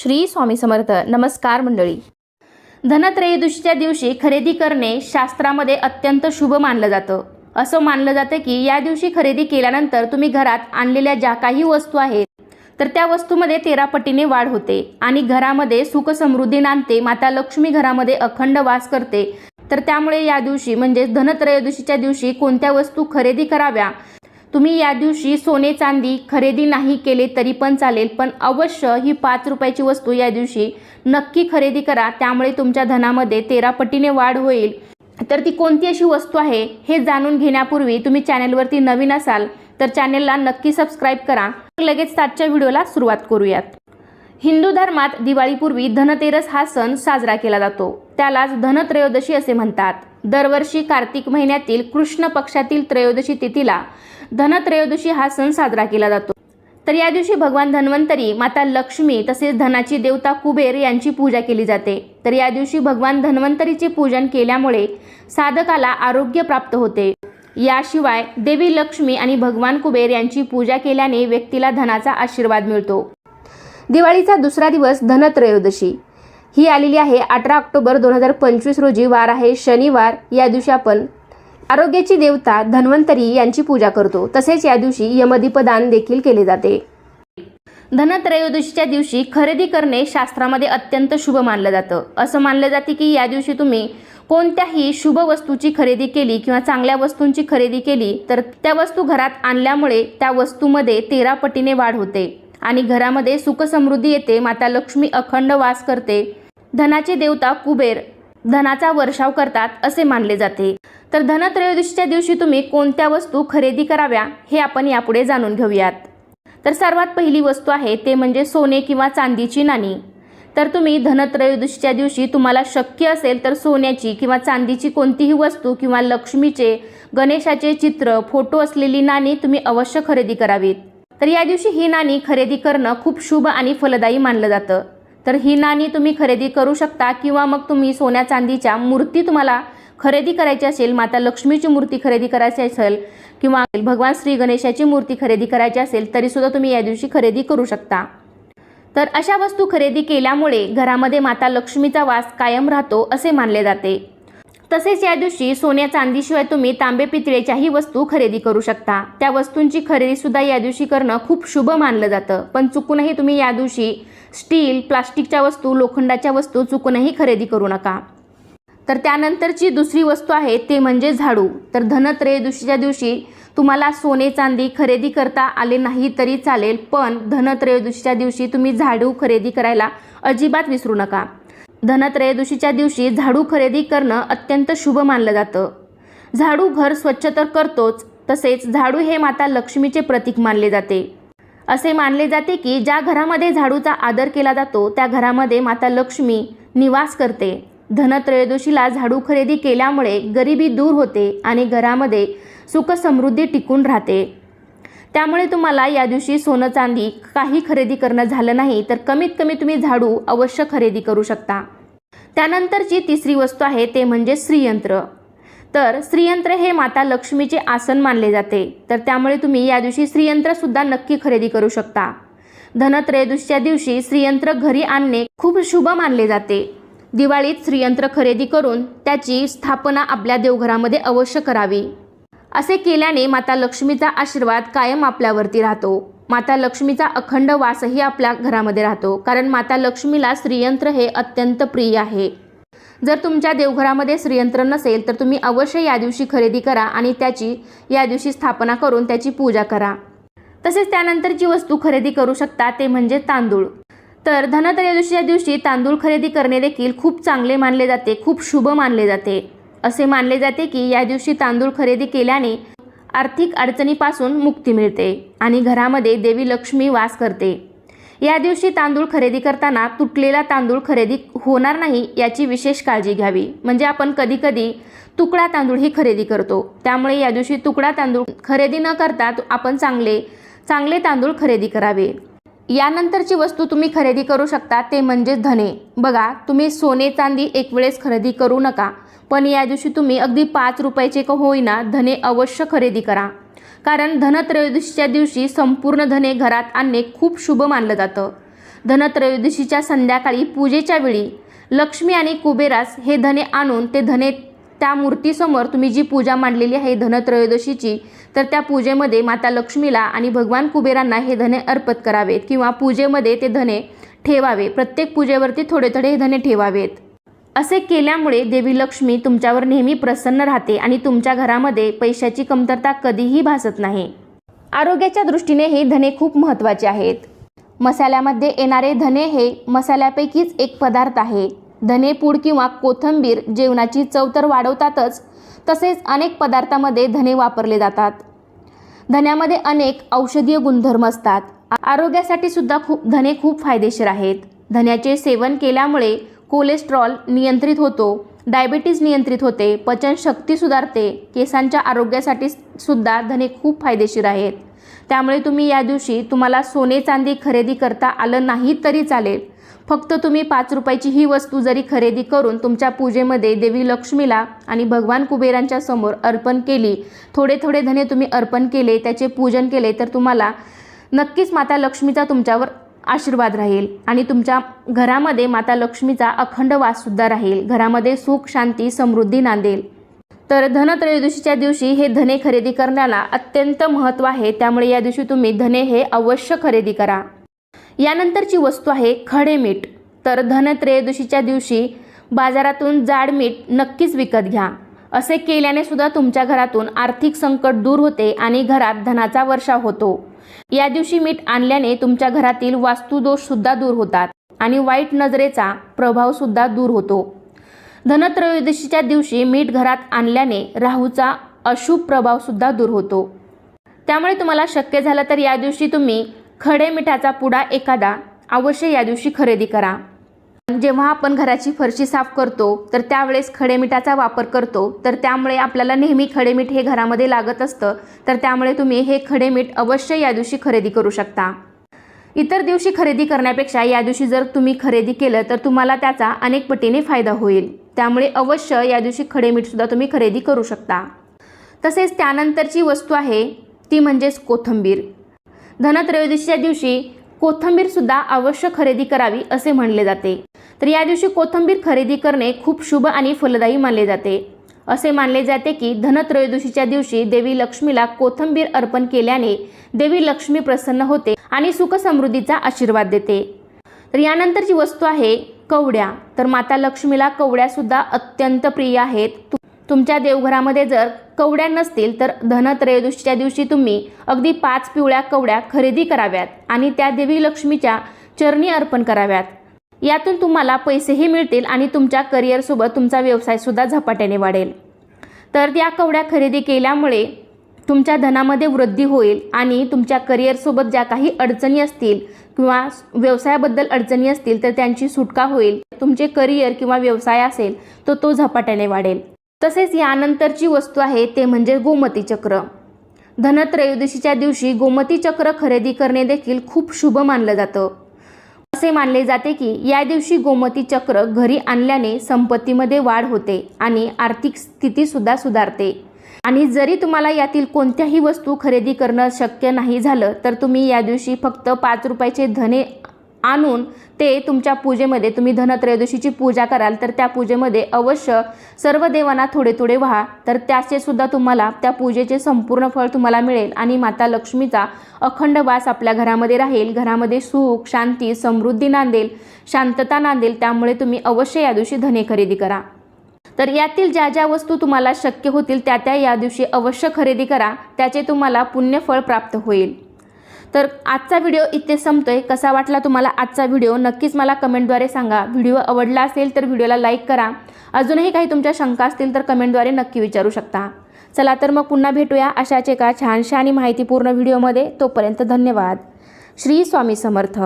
श्री स्वामी समर्थ. नमस्कार मंडळी. धनत्रयोदशीच्या दिवशी खरेदी करणे शास्त्रामध्ये अत्यंत शुभ मानलं जातं. असं मानलं जातं की या दिवशी खरेदी केल्यानंतर तुम्ही घरात आणलेल्या ज्या काही वस्तू आहेत तर त्या वस्तूमध्ये तेरा पटीने वाढ होते आणि घरामध्ये सुख समृद्धी नांदते माता लक्ष्मी घरामध्ये अखंड वास करते. तर त्यामुळे या दिवशी म्हणजे धनत्रयोदशीच्या दिवशी कोणत्या वस्तू खरेदी कराव्या तुम्ही या दिवशी सोने चांदी खरेदी नाही केले तरी पण चालेल पण अवश्य ही पाच रुपयाची वस्तू या दिवशी नक्की खरेदी करा. त्यामुळे तुमच्या धनामध्ये तेरा पटीने वाढ होईल. तर ती कोणती अशी वस्तू आहे हे जाणून घेण्यापूर्वी तुम्ही चॅनेलवरती नवीन असाल तर चॅनेलला नक्की सबस्क्राईब करा. लगेच आजच्या व्हिडिओला सुरुवात करूयात. हिंदू धर्मात दिवाळीपूर्वी धनतेरस हा सण साजरा केला जातो. त्यालाच धनत्रयोदशी असे म्हणतात. दरवर्षी कार्तिक महिन्यातील कृष्ण पक्षातील त्रयोदशी तिथीला धनत्रयोदशी हा सण साजरा केला जातो. तर या दिवशी भगवान धन्वंतरी माता लक्ष्मी तसेच धनाची देवता कुबेर यांची पूजा केली जाते. तर या दिवशी भगवान धन्वंतरीचे पूजन केल्यामुळे साधकाला आरोग्य प्राप्त होते. याशिवाय देवी लक्ष्मी आणि भगवान कुबेर यांची पूजा केल्याने व्यक्तीला धनाचा आशीर्वाद मिळतो. दिवाळीचा दुसरा दिवस धनत्रयोदशी. ही आलेली आहे अठरा ऑक्टोबर दोन हजार पंचवीस रोजी. वार आहे शनिवार. या दिवशी आपण आरोग्याची देवता धन्वंतरी यांची पूजा करतो. तसेच या दिवशी यमदीपदान देखील केले जाते. धनत्रयोदशीच्या दिवशी खरेदी करणे शास्त्रामध्ये अत्यंत शुभ मानलं जातं. असं मानलं जाते की या दिवशी तुम्ही कोणत्याही शुभ वस्तूची खरेदी केली किंवा चांगल्या वस्तूंची खरेदी केली तर त्या वस्तू घरात आणल्यामुळे त्या वस्तूमध्ये तेरा पटीने वाढ होते आणि घरामध्ये सुखसमृद्धी येते माता लक्ष्मी अखंड वास करते धनाचे देवता कुबेर धनाचा वर्षाव करतात असे मानले जाते. तर धनत्रयोदशीच्या दिवशी तुम्ही कोणत्या वस्तू खरेदी कराव्या हे आपण यापुढे जाणून घेऊयात. तर सर्वात पहिली वस्तू आहे ते म्हणजे सोने किंवा चांदीची नाणी. तर तुम्ही धनत्रयोदशीच्या दिवशी तुम्हाला शक्य असेल तर सोन्याची किंवा चांदीची कोणतीही वस्तू किंवा लक्ष्मीचे गणेशाचे चित्र फोटो असलेली नाणी तुम्ही अवश्य खरेदी करावीत. तर या दिवशी ही नाणी खरेदी करणं खूप शुभ आणि फलदायी मानलं जातं. तर ही नाणी तुम्ही खरेदी करू शकता किंवा मग तुम्ही सोन्या चांदीच्या मूर्ती तुम्हाला खरेदी करायची असेल माता लक्ष्मीची मूर्ती खरेदी करायची असेल किंवा भगवान श्री गणेशाची मूर्ती खरेदी करायची असेल तरीसुद्धा तुम्ही या दिवशी खरेदी करू शकता. तर अशा वस्तू खरेदी केल्यामुळे घरामध्ये माता लक्ष्मीचा वास कायम राहतो असे मानले जाते. तसेच या दिवशी सोन्या चांदीशिवाय तुम्ही तांबे पितळेच्याही वस्तू खरेदी करू शकता. त्या वस्तूंची खरेदीसुद्धा या दिवशी करणं खूप शुभ मानलं जातं. पण चुकूनही तुम्ही या दिवशी स्टील प्लास्टिकच्या वस्तू लोखंडाच्या वस्तू चुकूनही खरेदी करू नका. तर त्यानंतरची दुसरी वस्तू आहे ते म्हणजे झाडू. तर धनत्रयोदशीच्या दिवशी तुम्हाला सोने चांदी खरेदी करता आले नाही तरी चालेल पण धनत्रयोदशीच्या दिवशी तुम्ही झाडू खरेदी करायला अजिबात विसरू नका. धनत्रयोदशीच्या दिवशी झाडू खरेदी करणं अत्यंत शुभ मानलं जातं. झाडू घर स्वच्छ तर करतोच तसेच झाडू हे माता लक्ष्मीचे प्रतीक मानले जाते. असे मानले जाते की ज्या घरामध्ये झाडूचा आदर केला जातो त्या घरामध्ये माता लक्ष्मी निवास करते. धनत्रयोदशीला झाडू खरेदी केल्यामुळे गरिबी दूर होते आणि घरामध्ये सुख समृद्धी टिकून राहते. त्यामुळे तुम्हाला या दिवशी सोनं चांदी काही खरेदी करणं झालं नाही तर कमीत कमी तुम्ही झाडू अवश्य खरेदी करू शकता. त्यानंतरची तिसरी वस्तू आहे ते म्हणजे श्रीयंत्र. तर श्रीयंत्र हे माता लक्ष्मीचे आसन मानले जाते तर त्यामुळे तुम्ही या दिवशी श्रीयंत्रसुद्धा नक्की खरेदी करू शकता. धनत्रयोदशीच्या दिवशी श्रीयंत्र घरी आणणे खूप शुभ मानले जाते. दिवाळीत श्रीयंत्र खरेदी करून त्याची स्थापना आपल्या देवघरामध्ये अवश्य करावी. असे केल्याने माता लक्ष्मीचा आशीर्वाद कायम आपल्यावरती राहतो. माता लक्ष्मीचा अखंड वासही आपल्या घरामध्ये राहतो कारण माता लक्ष्मीला श्रीयंत्र हे अत्यंत प्रिय आहे. जर तुमच्या देवघरामध्ये श्रीयंत्र नसेल तर तुम्ही अवश्य या दिवशी खरेदी करा आणि त्याची या दिवशी स्थापना करून त्याची पूजा करा. तसेच त्यानंतरची वस्तू खरेदी करू शकता ते म्हणजे तांदूळ. तर धनत्रयोदशीच्या दिवशी तांदूळ खरेदी करणे देखील खूप चांगले मानले जाते खूप शुभ मानले जाते. असे मानले जाते की या दिवशी तांदूळ खरेदी केल्याने आर्थिक अडचणीपासून मुक्ती मिळते आणि घरामध्ये देवी लक्ष्मी वास करते. या दिवशी तांदूळ खरेदी करताना तुटलेला तांदूळ खरेदी होणार नाही याची विशेष काळजी घ्यावी. म्हणजे आपण कधीकधी तुकडा तांदूळ ही खरेदी करतो. त्यामुळे या दिवशी तुकडा तांदूळ खरेदी न करता आपण चांगले चांगले तांदूळ खरेदी करावे. यानंतरची वस्तू तुम्ही खरेदी करू शकता ते म्हणजे धने. बघा तुम्ही सोने चांदी एक वेळेस खरेदी करू नका. पण या दिवशी तुम्ही अगदी पाच रुपयाचे का होईना धने अवश्य खरेदी करा. कारण धनत्रयोदशीच्या दिवशी संपूर्ण धने घरात आणणे खूप शुभ मानलं जातं. धनत्रयोदशीच्या संध्याकाळी पूजेच्या वेळी लक्ष्मी आणि कुबेरास हे धने आणून ते धने त्या मूर्तीसमोर तुम्ही जी पूजा मांडलेली आहे धनत्रयोदशीची तर त्या पूजेमध्ये माता लक्ष्मीला आणि भगवान कुबेरांना हे धने अर्पत करावेत किंवा पूजेमध्ये ते धने ठेवावे. प्रत्येक पूजेवरती थोडे थोडे हे धने ठेवावेत. असे केल्यामुळे देवी लक्ष्मी तुमच्यावर नेहमी प्रसन्न राहते आणि तुमच्या घरामध्ये पैशाची कमतरता कधीही भासत नाही. आरोग्याच्या दृष्टीने हे धने खूप महत्त्वाचे आहेत. मसाल्यामध्ये येणारे धने हे मसाल्यापैकीच एक पदार्थ आहे. धने पूड किंवा कोथंबीर जेवणाची चव तर वाढवतातच तसेच अनेक पदार्थामध्ये धने वापरले जातात. धन्यामध्ये अनेक औषधीय गुणधर्म असतात. आरोग्यासाठी सुद्धा खूप धने खूप फायदेशीर आहेत. धन्याचे सेवन केल्यामुळे कोलेस्ट्रॉल नियंत्रित होतो. डायबिटीज नियंत्रित होते. पचनशक्ती सुधारते. केसांच्या आरोग्यासाठी सुद्धा धने खूप फायदेशीर आहेत. त्यामुळे तुम्ही या दिवशी तुम्हाला सोने चांदी खरेदी करता आलं नाही तरी चालेल. फक्त तुम्ही पाच रुपयाची ही वस्तू जरी खरेदी करून तुमच्या पूजेमध्ये देवी लक्ष्मीला आणि भगवान कुबेरांच्या समोर अर्पण केली थोडे थोडे धने तुम्ही अर्पण केले त्याचे पूजन केले तर तुम्हाला नक्कीच माता लक्ष्मीचा तुमच्यावर आशीर्वाद राहील. आणि तुमच्या घरामध्ये माता लक्ष्मीचा अखंड वाससुद्धा राहील. घरामध्ये सुख शांती समृद्धी नांदेल. तर धनत्रयोदशीच्या दिवशी हे धने खरेदी करण्याला अत्यंत महत्त्व आहे. त्यामुळे या दिवशी तुम्ही धने हे अवश्य खरेदी करा. यानंतरची वस्तू आहे खडे मीठ. तर धनत्रयोदशीच्या दिवशी बाजारातून जाड मीठ नक्कीच विकत घ्या. असे केल्याने सुद्धा तुमच्या घरातून आर्थिक संकट दूर होते आणि घरात धनाचा वर्षाव होतो. या दिवशी मीठ आणल्याने तुमच्या घरातील वास्तुदोष सुद्धा दूर होतात आणि वाईट नजरेचा प्रभाव सुद्धा दूर होतो. धनत्रयोदशीच्या दिवशी मीठ घरात आणल्याने राहूचा अशुभ प्रभाव सुद्धा दूर होतो. त्यामुळे तुम्हाला शक्य झालं तर या दिवशी तुम्ही खडे मिठाचा पुडा एखादा अवश्य या दिवशी खरेदी करा. जेव्हा आपण घराची फरशी साफ करतो तर त्यावेळेस खडेमिठाचा वापर करतो. तर त्यामुळे आपल्याला नेहमी खडे मीठ हे घरामध्ये लागत असतं. तर त्यामुळे तुम्ही हे खडे मीठ अवश्य या दिवशी खरेदी करू शकता. इतर दिवशी खरेदी करण्यापेक्षा या दिवशी जर तुम्ही खरेदी केलं तर तुम्हाला त्याचा अनेक पटीने फायदा होईल. त्यामुळे अवश्य या दिवशी खडे मीठसुद्धा तुम्ही खरेदी करू शकता. तसेच त्यानंतरची वस्तू आहे ती म्हणजेच कोथंबीर. धनत्रयोदशीच्या दिवशी कोथंबीरसुद्धा अवश्य खरेदी करावी असे म्हणले जाते. तर या दिवशी कोथंबीर खरेदी करणे खूप शुभ आणि फलदायी मानले जाते. असे मानले जाते की धनत्रयोदशीच्या दिवशी देवी लक्ष्मीला कोथंबीर अर्पण केल्याने देवी लक्ष्मी प्रसन्न होते आणि सुख समृद्धीचा आशीर्वाद देते. तर यानंतरची वस्तू आहे कवड्या. तर माता लक्ष्मीला कवड्यासुद्धा अत्यंत प्रिय आहेत. तुमच्या देवघरामध्ये जर कवड्या नसतील तर धनत्रयोदशीच्या दिवशी तुम्ही अगदी पाच पिवळ्या कवड्या खरेदी कराव्यात आणि त्या देवी लक्ष्मीच्या चरणी अर्पण कराव्यात. यातून तुम्हाला पैसेही मिळतील आणि तुमच्या करिअरसोबत तुमचा व्यवसायसुद्धा झपाट्याने वाढेल. तर त्या कवड्या खरेदी केल्यामुळे तुमच्या धनामध्ये वृद्धी होईल आणि तुमच्या करिअरसोबत ज्या काही अडचणी असतील किंवा व्यवसायाबद्दल अडचणी असतील तर त्यांची सुटका होईल. तुमचे करिअर किंवा व्यवसाय असेल तर तो झपाट्याने वाढेल. तसेच यानंतरची वस्तू आहे ते म्हणजे गोमती चक्र. धनत्रयोदशीच्या दिवशी गोमती चक्र खरेदी करणे देखील खूप शुभ मानलं जातं. असे मानले जाते की या दिवशी गोमती चक्र घरी आणल्याने संपत्तीमध्ये वाढ होते आणि आर्थिक स्थितीसुद्धा सुधारते. आणि जरी तुम्हाला यातील कोणत्याही वस्तू खरेदी करणं शक्य नाही झालं तर तुम्ही या दिवशी फक्त पाच रुपयाचे धने आणून ते तुमच्या पूजेमध्ये तुम्ही धनत्रयोदशीची पूजा कराल तर त्या पूजेमध्ये अवश्य सर्व देवांना थोडे थोडे व्हा. तर त्याचे सुद्धा तुम्हाला त्या पूजेचे संपूर्ण फळ तुम्हाला मिळेल आणि माता लक्ष्मीचा अखंड वास आपल्या घरामध्ये राहील. घरामध्ये सुख शांती समृद्धी नांदेल शांतता नांदेल त्यामुळे तुम्ही अवश्य या दिवशी धने खरेदी करा. तर यातील ज्या ज्या वस्तू तुम्हाला शक्य होतील त्या त्या या दिवशी अवश्य खरेदी करा. त्याचे तुम्हाला पुण्यफळ प्राप्त होईल. तर आजचा व्हिडिओ इथे संपतोय. कसा वाटला तुम्हाला आजचा व्हिडिओ नक्कीच मला कमेंटद्वारे सांगा. व्हिडिओ आवडला असेल तर व्हिडिओला लाईक करा. अजूनही काही तुमच्या शंका असतील तर कमेंटद्वारे नक्की विचारू शकता. चला तर मग पुन्हा भेटूया अशाच एका छानशा आणि माहितीपूर्ण व्हिडिओमध्ये तोपर्यंत धन्यवाद. श्री स्वामी समर्थ.